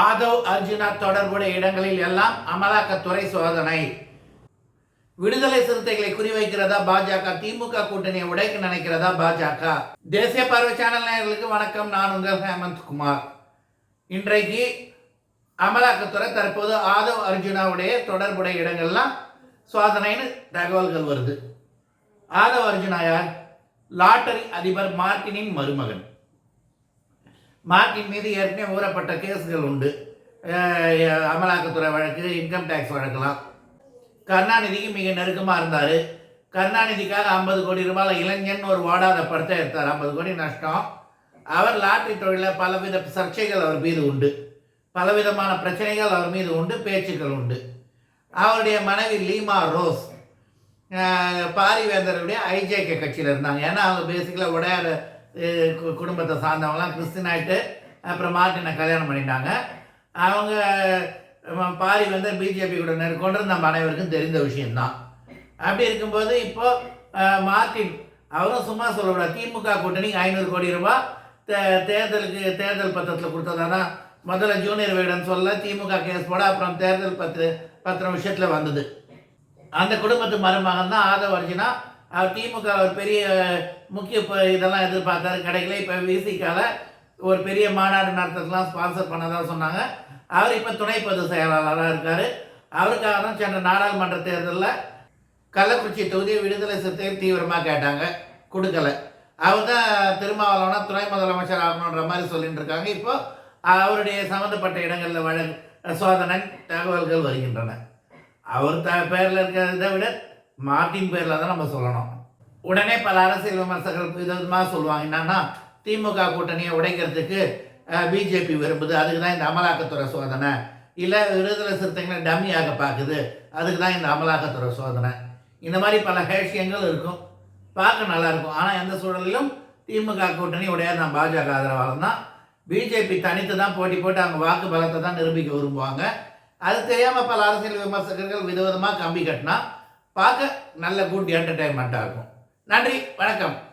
ஆதவ் அர்ஜுனா தொடர்புடைய இடங்களில் எல்லாம் அமலாக்கத்துறை சோதனை. விடுதலை சிறுத்தைகளை குறிவைக்கிறதா பாஜக? திமுக கூட்டணியை உடைக்க நினைக்கிறதா பாஜக? தேசிய பார்வை சேனல் நேயர்களுக்கு வணக்கம். நான் உங்கள் ஹேமந்த் குமார். இன்றைக்கு அமலாக்கத்துறை தற்போது ஆதவ் அர்ஜுனாவுடைய தொடர்புடைய இடங்கள்லாம் சோதனைன்னு தகவல்கள் வருது. ஆதவ் அர்ஜுனா யார்? லாட்டரி அதிபர் மார்டினின் மருமகன். மார்க்கின் மீது ஏற்கனவே ஊறப்பட்ட கேஸுகள் உண்டு. அமலாக்கத்துறை வழக்கு இன்கம் டேக்ஸ் வழக்கெல்லாம். கருணாநிதிக்கு மிக நெருக்கமாக இருந்தார். கருணாநிதிக்காக ஐம்பது கோடி ரூபாயில் இளைஞன் ஒரு ஓடாத படத்தை எடுத்தார். ஐம்பது கோடி நஷ்டம். அவர் லாட்டரி தொழிலில் பலவித சர்ச்சைகள் அவர் மீது உண்டு. பலவிதமான பிரச்சனைகள் அவர் மீது உண்டு. பேச்சுக்கள் உண்டு. அவருடைய மனைவி லீமா ரோஸ் பாரிவேந்தருடைய ஐஜேகே கட்சியில் இருந்தாங்க. ஏன்னா அவங்க பேசிக்கலாக உடையாத குடும்பத்தை சார்ந்தவங்களாம் கிறிஸ்டின் ஆகிட்டு அப்புறம் மார்ட்டினை கல்யாணம் பண்ணிட்டாங்க. அவங்க பாரி வந்து பிஜேபி கூட நெருக்கொண்டு நம்ம அனைவருக்கும் தெரிந்த விஷயம்தான். அப்படி இருக்கும்போது இப்போது மார்ட்டின் அவரும் சும்மா சொல்லக்கூடாது. திமுக கூட்டணிக்கு ஐநூறு கோடி ரூபாய் தே தேர்தலுக்கு தேர்தல் பத்திரத்தில் கொடுத்ததா தான் முதல்ல ஜூனியர் வீடன் சொல்ல திமுக கேஸ் போட அப்புறம் தேர்தல் பத்து பத்திரம் விஷயத்தில் வந்தது. அந்த குடும்பத்து மருமகன் தான் ஆதவ அர்ஜுனா அவர் திமுக ஒரு பெரிய முக்கிய இதெல்லாம் எதிர்பார்த்தாரு. கிடைக்கல இப்போ விசிக்கால ஒரு பெரிய மாநாடு நடத்துறதுலாம் ஸ்பான்சர் பண்ணதாக சொன்னாங்க. அவர் இப்போ துணை பொது செயலாளராக இருக்கார். அவருக்காக தான் சென்ற நாடாளுமன்ற தேர்தலில் கள்ளக்குறிச்சி தொகுதியை விடுதலை சிறுத்தைகள் தீவிரமாக கேட்டாங்க. கொடுக்கல. அவர் தான் திருமாவளவனா துணை முதலமைச்சர் ஆகணுன்ற மாதிரி சொல்லிட்டு இருக்காங்க. இப்போ அவருடைய சம்மந்தப்பட்ட இடங்களில் வழ சோதனை தகவல்கள் வருகின்றன. அவர் த பேரில் இருக்கிறத விட மார்ட்டின் பேரில் தான் நம்ம சொல்லணும். உடனே பல அரசியல் விமர்சகர்கள் விதமாக சொல்லுவாங்க. என்னன்னா திமுக கூட்டணியை உடைக்கிறதுக்கு பிஜேபி விரும்புது. அதுக்கு தான் இந்த அமலாக்கத்துறை சோதனை. இல்லை விடுதலை சிறுத்தைகளை டம்மியாக பார்க்குது அதுக்கு தான் இந்த அமலாக்கத்துறை சோதனை. இந்த மாதிரி பல ஹேஷியங்கள் இருக்கும். பார்க்க நல்லாயிருக்கும் ஆனால் எந்த சூழலிலும் திமுக கூட்டணி உடைய நான் பாஜக ஆதரவாளர் தான். பிஜேபி தனித்து தான் போட்டி போட்டு அவங்க வாக்கு பலத்தை தான் நிரூபிக்க விரும்புவாங்க. அது தெரியாமல் பல அரசியல் விமர்சகர்கள் விதவிதமாக கம்பி கட்டினா பார்க்க நல்ல குட் என்டர்டைன்மெண்ட்டாக இருக்கும். நன்றி வணக்கம்.